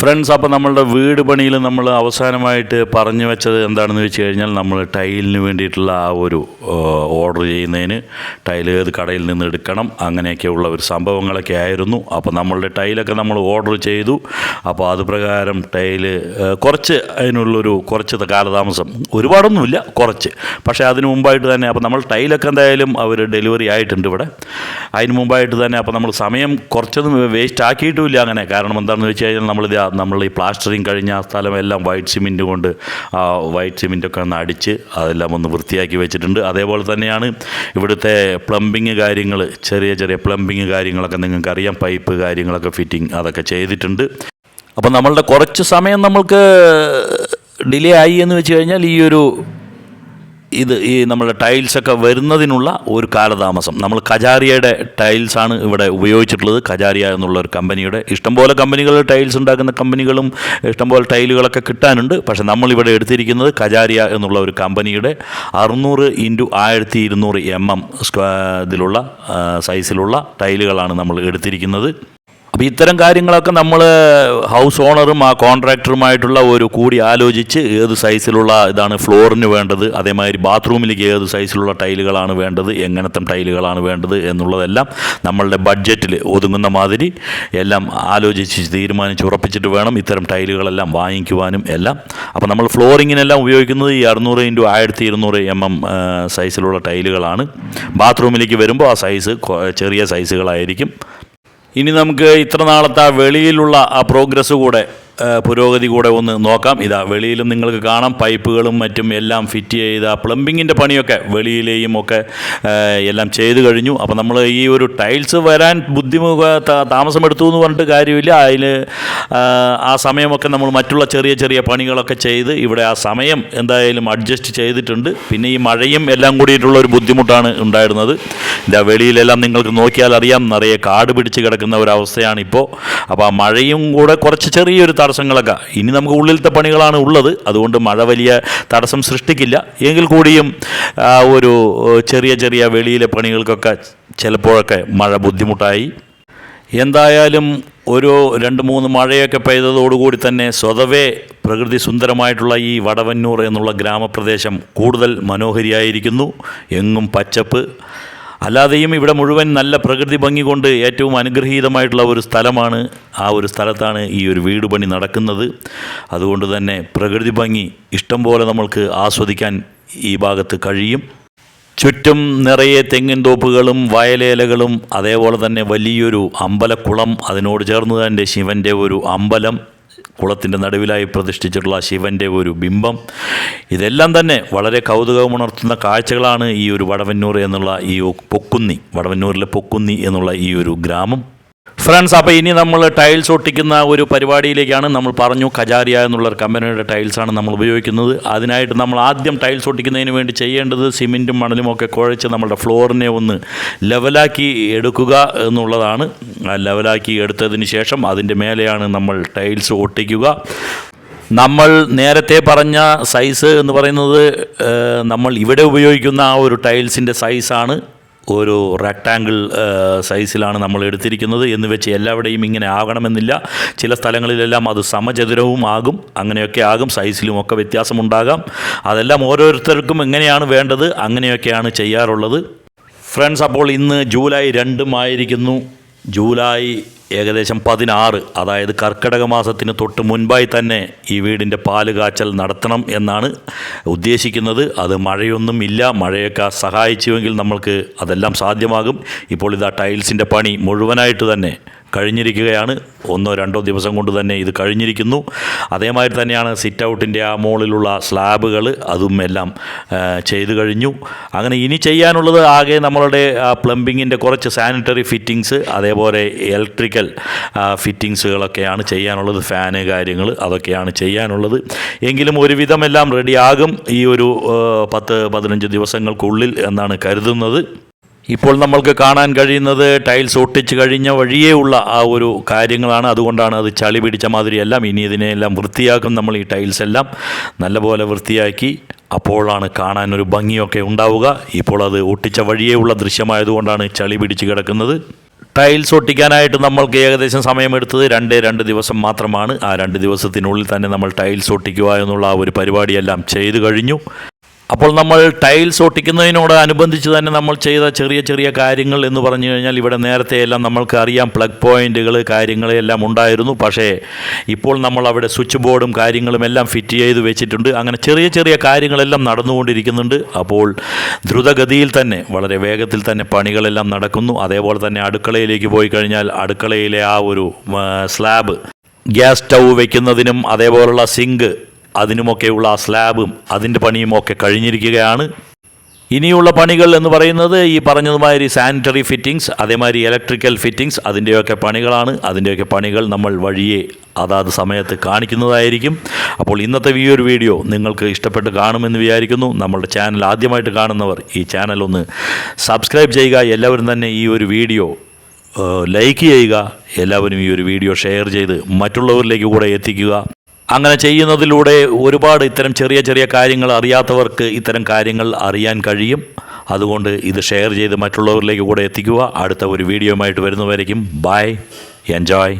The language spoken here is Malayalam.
ഫ്രണ്ട്സ് അപ്പോൾ നമ്മളുടെ വീട് പണിയിൽ നമ്മൾ അവസാനമായിട്ട് പറഞ്ഞു വെച്ചത് എന്താണെന്ന് വെച്ച് കഴിഞ്ഞാൽ നമ്മൾ ടൈലിന് വേണ്ടിയിട്ടുള്ള ആ ഒരു ഓർഡർ ചെയ്യുന്നതിന് ടൈൽ ഏത് കടയിൽ നിന്ന് എടുക്കണം അങ്ങനെയൊക്കെയുള്ള ഒരു സംഭവങ്ങളൊക്കെ ആയിരുന്നു. അപ്പോൾ നമ്മളുടെ ടൈലൊക്കെ നമ്മൾ ഓർഡർ ചെയ്തു. അപ്പോൾ അത് പ്രകാരം ടൈൽ കുറച്ച് അതിനുള്ളൊരു കുറച്ച് കാലതാമസം. ഒരുപാടൊന്നുമില്ല കുറച്ച്. പക്ഷേ അതിന് മുമ്പായിട്ട് തന്നെ അപ്പോൾ നമ്മൾ ടൈലൊക്കെ എന്തായാലും അവർ ഡെലിവറി ആയിട്ടുണ്ട് ഇവിടെ. അതിന് മുമ്പായിട്ട് തന്നെ അപ്പോൾ നമ്മൾ സമയം കുറച്ചൊന്നും വേസ്റ്റ് ആക്കിയിട്ടുമില്ല അങ്ങനെ. കാരണം എന്താണെന്ന് വെച്ച് കഴിഞ്ഞാൽ നമ്മൾ നമ്മൾ ഈ പ്ലാസ്റ്ററിങ് കഴിഞ്ഞ ആ സ്ഥലമെല്ലാം വൈറ്റ് സിമെന്റ് കൊണ്ട് ആ വൈറ്റ് സിമെന്റൊക്കെ ഒന്ന് അടിച്ച് അതെല്ലാം ഒന്ന് വൃത്തിയാക്കി വെച്ചിട്ടുണ്ട്. അതേപോലെ തന്നെയാണ് ഇവിടുത്തെ പ്ലംബിങ് കാര്യങ്ങൾ ചെറിയ ചെറിയ പ്ലംബിങ് കാര്യങ്ങളൊക്കെ നിങ്ങൾക്കറിയാം പൈപ്പ് കാര്യങ്ങളൊക്കെ ഫിറ്റിംഗ് അതൊക്കെ ചെയ്തിട്ടുണ്ട്. അപ്പം നമ്മളുടെ കുറച്ച് സമയം നമ്മൾക്ക് ഡിലേ ആയി എന്ന് വെച്ച് കഴിഞ്ഞാൽ ഈ ഒരു ഇത് ഈ നമ്മുടെ ടൈൽസൊക്കെ വരുന്നതിനുള്ള ഒരു കാലതാമസം. നമ്മൾ കജാരിയയുടെ ടൈൽസാണ് ഇവിടെ ഉപയോഗിച്ചിട്ടുള്ളത്. കജാരിയ എന്നുള്ള ഒരു കമ്പനിയുടെ. ഇഷ്ടംപോലെ കമ്പനികൾ ടൈൽസ് ഉണ്ടാക്കുന്ന കമ്പനികളും ഇഷ്ടംപോലെ ടൈലുകളൊക്കെ കിട്ടാനുണ്ട്. പക്ഷേ നമ്മളിവിടെ എടുത്തിരിക്കുന്നത് കജാരിയ എന്നുള്ള ഒരു കമ്പനിയുടെ അറുന്നൂറ് ഇന്റു ആയിരത്തി ഇരുന്നൂറ് എം എം ഇതിലുള്ള സൈസിലുള്ള ടൈലുകളാണ് നമ്മൾ എടുത്തിരിക്കുന്നത്. അപ്പോൾ ഇത്തരം കാര്യങ്ങളൊക്കെ നമ്മൾ ഹൗസ് ഓണറും ആ കോൺട്രാക്ടറുമായിട്ടുള്ള ഒരു കൂടി ആലോചിച്ച് ഏത് സൈസിലുള്ള ഇതാണ് ഫ്ലോറിന് വേണ്ടത്? അതേമാതിരി ബാത്റൂമിലേക്ക് ഏത് സൈസിലുള്ള ടൈലുകളാണ് വേണ്ടത്? എങ്ങനത്തെ ടൈലുകളാണ് വേണ്ടത്? എന്നുള്ളതെല്ലാം നമ്മളുടെ ബഡ്ജറ്റിൽ ഒതുങ്ങുന്ന മാതിരി എല്ലാം ആലോചിച്ച് തീരുമാനിച്ച് ഉറപ്പിച്ചിട്ട് വേണം ഇത്തരം ടൈലുകളെല്ലാം വാങ്ങിക്കുവാനും എല്ലാം. അപ്പോൾ നമ്മൾ ഫ്ലോറിങ്ങിനെല്ലാം ഉപയോഗിക്കുന്നത് ഈ അറുന്നൂറ് ഇന്റു ആയിരത്തി ഇരുന്നൂറ് എം എം സൈസിലുള്ള ടൈലുകളാണ് ബാത്റൂമിലേക്ക് വരുമ്പോൾ ആ സൈസ് ചെറിയ സൈസുകളായിരിക്കും ഇനി നമുക്ക് ഇത്ര നാളത്തെ ആ വെളിയിലുള്ള ആ പ്രോഗ്രസ് കൂടെ പുരോഗതി കൂടെ ഒന്ന് നോക്കാം. ഇതാ വെളിയിലും നിങ്ങൾക്ക് കാണാം. പൈപ്പുകളും മറ്റും എല്ലാം ഫിറ്റ് ചെയ്ത പ്ലംബിങ്ങിന്റെ പണിയൊക്കെ വെളിയിലെയും ഒക്കെ എല്ലാം ചെയ്തു കഴിഞ്ഞു. അപ്പോൾ നമ്മൾ ഈ ഒരു ടൈൽസ് വരാൻ ബുദ്ധിമുട്ട് താമസമെടുത്തു എന്ന് പറഞ്ഞിട്ട് കാര്യമില്ല. അതിൽ ആ സമയമൊക്കെ നമ്മൾ മറ്റുള്ള ചെറിയ ചെറിയ പണികളൊക്കെ ചെയ്ത് ഇവിടെ ആ സമയം എന്തായാലും അഡ്ജസ്റ്റ് ചെയ്തിട്ടുണ്ട്. പിന്നെ ഈ മഴയും എല്ലാം കൂടിയിട്ടുള്ള ഒരു ബുദ്ധിമുട്ടാണ് ഉണ്ടായിരുന്നത്. ഇതാ വെളിയിലെല്ലാം നിങ്ങൾക്ക് നോക്കിയാൽ അറിയാം. നിറയെ കാട് പിടിച്ച് കിടക്കുന്ന ഒരവസ്ഥയാണ് ഇപ്പോൾ അപ്പോൾ ആ മഴയും കൂടെ കുറച്ച് ചെറിയൊരു തടസ്സങ്ങളൊക്കെ. ഇനി നമുക്ക് ഉള്ളിലത്തെ പണികളാണ് ഉള്ളത്. അതുകൊണ്ട് മഴ വലിയ തടസ്സം സൃഷ്ടിക്കില്ല. എങ്കിൽ കൂടിയും ഒരു ചെറിയ ചെറിയ വെളിയിലെ പണികൾക്കൊക്കെ ചിലപ്പോഴൊക്കെ മഴ ബുദ്ധിമുട്ടായി. എന്തായാലും ഒരു രണ്ട് മൂന്ന് മഴയൊക്കെ പെയ്തതോടുകൂടി തന്നെ സ്വതവേ പ്രകൃതി സുന്ദരമായിട്ടുള്ള ഈ വടവന്നൂർ എന്നുള്ള ഗ്രാമപ്രദേശം കൂടുതൽ മനോഹരിയായിരിക്കുന്നു. എങ്ങും പച്ചപ്പ് അല്ലാതെയും ഇവിടെ മുഴുവൻ നല്ല പ്രകൃതി ഭംഗി കൊണ്ട് ഏറ്റവും അനുഗ്രഹീതമായിട്ടുള്ള ഒരു സ്ഥലമാണ് ആ ഒരു സ്ഥലത്താണ് ഈ ഒരു വീട് പണി നടക്കുന്നത്. അതുകൊണ്ട് തന്നെ പ്രകൃതി ഭംഗി ഇഷ്ടം പോലെ നമ്മൾക്ക് ആസ്വദിക്കാൻ ഈ ഭാഗത്ത് കഴിയും. ചുറ്റും നിറയെ തെങ്ങിൻ തോപ്പുകളും വയലേലകളും അതേപോലെ തന്നെ വലിയൊരു അമ്പലക്കുളം അതിനോട് ചേർന്ന് തന്നെ ശിവന്റെ ഒരു അമ്പലം. കുളത്തിന്റെ നടുവിലായി പ്രതിഷ്ഠിച്ചിട്ടുള്ള ശിവന്റെ ഒരു ബിംബം. ഇതെല്ലാം തന്നെ വളരെ കൗതുകമുണർത്തുന്ന കാഴ്ചകളാണ് ഈ ഒരു വടവന്നൂർ എന്നുള്ള ഈ പൊക്കുന്നി വടവന്നൂരിലെ പൊക്കുന്നി എന്നുള്ള ഈ ഒരു ഗ്രാമം. ഫ്രണ്ട്സ് അപ്പോൾ ഇനി നമ്മൾ ടൈൽസ് ഒട്ടിക്കുന്ന ഒരു പരിപാടിയിലേക്കാണ് നമ്മൾ പറഞ്ഞു കജാരിയ എന്നുള്ള ഒരു കമ്പനിയുടെ ടൈൽസാണ് നമ്മൾ ഉപയോഗിക്കുന്നത്. അതിനായിട്ട് നമ്മൾ ആദ്യം ടൈൽസ് ഒട്ടിക്കുന്നതിന് വേണ്ടി ചെയ്യേണ്ടത് സിമെന്റും മണലും ഒക്കെ കുഴച്ച് നമ്മുടെ ഫ്ലോറിനെ ഒന്ന് ലെവലാക്കി എടുക്കുക എന്നുള്ളതാണ്. ലെവലാക്കി എടുത്തതിന് ശേഷം അതിന്റെ മേലെയാണ് നമ്മൾ ടൈൽസ് ഒട്ടിക്കുക. നമ്മൾ നേരത്തെ പറഞ്ഞ സൈസ് എന്ന് പറയുന്നത് നമ്മൾ ഇവിടെ ഉപയോഗിക്കുന്ന ആ ഒരു ടൈൽസിന്റെ സൈസാണ് ഒരു റെക്റ്റാങ്കിൾ സൈസിലാണ് നമ്മൾ എടുത്തിരിക്കുന്നത് എന്ന് വെച്ച് എല്ലാവിടെയും ഇങ്ങനെ ആകണമെന്നില്ല. ചില സ്ഥലങ്ങളിലെല്ലാം അത് സമചതുരവും ആകും. അങ്ങനെയൊക്കെ ആകും. സൈസിലും ഒക്കെ വ്യത്യാസമുണ്ടാകാം. അതെല്ലാം ഓരോരുത്തർക്കും എങ്ങനെയാണ് വേണ്ടത്? അങ്ങനെയൊക്കെയാണ് ചെയ്യാറുള്ളത്. ഫ്രണ്ട്സ് അപ്പോൾ ഇന്ന് ജൂലൈ രണ്ടും ആയിരിക്കുന്നു. ജൂലൈ ഏകദേശം പതിനാറ് അതായത് കർക്കിടക മാസത്തിന് തൊട്ട് മുൻപായി തന്നെ ഈ വീടിന്റെ പാൽ കാച്ചൽ നടത്തണം എന്നാണ് ഉദ്ദേശിക്കുന്നത്. അത് മഴയൊന്നും ഇല്ല മഴയൊക്കെ സഹായിച്ചുവെങ്കിൽ നമ്മൾക്ക് അതെല്ലാം സാധ്യമാകും. ഇപ്പോൾ ഇതാ ടൈൽസിന്റെ പണി മുഴുവനായിട്ട് തന്നെ കഴിഞ്ഞിരിക്കുകയാണ്. ഒന്നോ രണ്ടോ ദിവസം കൊണ്ട് തന്നെ ഇത് കഴിഞ്ഞിരിക്കുന്നു. അതേമാതിരി തന്നെയാണ് സിറ്റ് ഔട്ടിന്റെ ആ മുകളിലുള്ള സ്ലാബുകൾ അതും എല്ലാം ചെയ്തു കഴിഞ്ഞു. അങ്ങനെ ഇനി ചെയ്യാനുള്ളത് ആകെ നമ്മളുടെ പ്ലംബിങ്ങിന്റെ കുറച്ച് സാനിറ്ററി ഫിറ്റിങ്സ് അതേപോലെ ഇലക്ട്രിക്കൽ ഫിറ്റിങ്സുകളൊക്കെയാണ് ചെയ്യാനുള്ളത് ഫാന് കാര്യങ്ങൾ അതൊക്കെയാണ് ചെയ്യാനുള്ളത്. എങ്കിലും ഒരുവിധം എല്ലാം റെഡിയാകും ഈ ഒരു പത്ത് പതിനഞ്ച് ദിവസങ്ങൾക്കുള്ളിൽ എന്നാണ് കരുതുന്നത്. ഇപ്പോൾ നമ്മൾക്ക് കാണാൻ കഴിയുന്നത് ടൈൽസ് ഒട്ടിച്ച് കഴിഞ്ഞ വഴിയേ ഉള്ള ആ ഒരു കാര്യങ്ങളാണ്. അതുകൊണ്ടാണ് അത് ചളി പിടിച്ച മാതിരിയെല്ലാം ഇനി ഇതിനെല്ലാം വൃത്തിയാക്കും നമ്മൾ ഈ ടൈൽസ് എല്ലാം നല്ലപോലെ വൃത്തിയാക്കി. അപ്പോഴാണ് കാണാൻ ഒരു ഭംഗിയൊക്കെ ഉണ്ടാവുക. ഇപ്പോൾ അത് ഒട്ടിച്ച വഴിയേ ഉള്ള ദൃശ്യമായതുകൊണ്ടാണ് ചളി പിടിച്ച് കിടക്കുന്നത്. ടൈൽസ് ഒട്ടിക്കാനായിട്ട് നമ്മൾക്ക് ഏകദേശം സമയമെടുത്തത് രണ്ട് രണ്ട് ദിവസം മാത്രമാണ്. ആ രണ്ട് ദിവസത്തിനുള്ളിൽ തന്നെ നമ്മൾ ടൈൽസ് ഒട്ടിക്കുക എന്നുള്ള ആ ഒരു പരിപാടിയെല്ലാം ചെയ്തു കഴിഞ്ഞു. അപ്പോൾ നമ്മൾ ടൈൽസ് ഒട്ടിക്കുന്നതിനോട് അനുബന്ധിച്ച് തന്നെ നമ്മൾ ചെയ്ത ചെറിയ ചെറിയ കാര്യങ്ങൾ എന്ന് പറഞ്ഞു കഴിഞ്ഞാൽ ഇവിടെ നേരത്തെ എല്ലാം നമ്മൾക്ക് അറിയാം പ്ലഗ് പോയിന്റുകൾ കാര്യങ്ങളെല്ലാം ഉണ്ടായിരുന്നു. പക്ഷേ ഇപ്പോൾ നമ്മൾ അവിടെ സ്വിച്ച് ബോർഡും കാര്യങ്ങളും എല്ലാം ഫിറ്റ് ചെയ്ത് വെച്ചിട്ടുണ്ട്. അങ്ങനെ ചെറിയ ചെറിയ കാര്യങ്ങളെല്ലാം നടന്നുകൊണ്ടിരിക്കുന്നുണ്ട്. അപ്പോൾ ദ്രുതഗതിയിൽ തന്നെ വളരെ വേഗത്തിൽ തന്നെ പണികളെല്ലാം നടക്കുന്നു. അതേപോലെ തന്നെ അടുക്കളയിലേക്ക് പോയി കഴിഞ്ഞാൽ അടുക്കളയിലെ ആ ഒരു സ്ലാബ് ഗ്യാസ് സ്റ്റൗ വയ്ക്കുന്നതിനും അതേപോലുള്ള സിങ്ക് അതിനുമൊക്കെയുള്ള സ്ലാബും അതിന്റെ പണിയും ഒക്കെ കഴിഞ്ഞിരിക്കുകയാണ്. ഇനിയുള്ള പണികൾ എന്ന് പറയുന്നത് ഈ പറഞ്ഞതുമാതിരി സാനിറ്ററി ഫിറ്റിങ്സ് അതേമാതിരി ഇലക്ട്രിക്കൽ ഫിറ്റിങ്സ് അതിന്റെയൊക്കെ പണികളാണ്. അതിന്റെയൊക്കെ പണികൾ നമ്മൾ വഴിയെ അതാത് സമയത്ത് കാണിക്കുന്നതായിരിക്കും. അപ്പോൾ ഇന്നത്തെ ഈ ഒരു വീഡിയോ നിങ്ങൾക്ക് ഇഷ്ടപ്പെട്ട് കാണുമെന്ന് വിചാരിക്കുന്നു. നമ്മളുടെ ചാനൽ ആദ്യമായിട്ട് കാണുന്നവർ ഈ ചാനൽ ഒന്ന് സബ്സ്ക്രൈബ് ചെയ്യുക. എല്ലാവരും തന്നെ ഈ ഒരു വീഡിയോ ലൈക്ക് ചെയ്യുക. എല്ലാവരും ഈ ഒരു വീഡിയോ ഷെയർ ചെയ്ത് മറ്റുള്ളവരിലേക്ക് കൂടെ എത്തിക്കുക. അങ്ങനെ ചെയ്യുന്നതിലൂടെ ഒരുപാട് ഇത്തരം ചെറിയ ചെറിയ കാര്യങ്ങൾ അറിയാത്തവർക്ക് ഇത്തരം കാര്യങ്ങൾ അറിയാൻ കഴിയും. അതുകൊണ്ട് ഇത് ഷെയർ ചെയ്ത് മറ്റുള്ളവരിലേക്ക് കൂടെ എത്തിക്കുക. അടുത്ത ഒരു വീഡിയോയുമായിട്ട് വരുന്നവരേക്കും ബൈ എൻജോയ്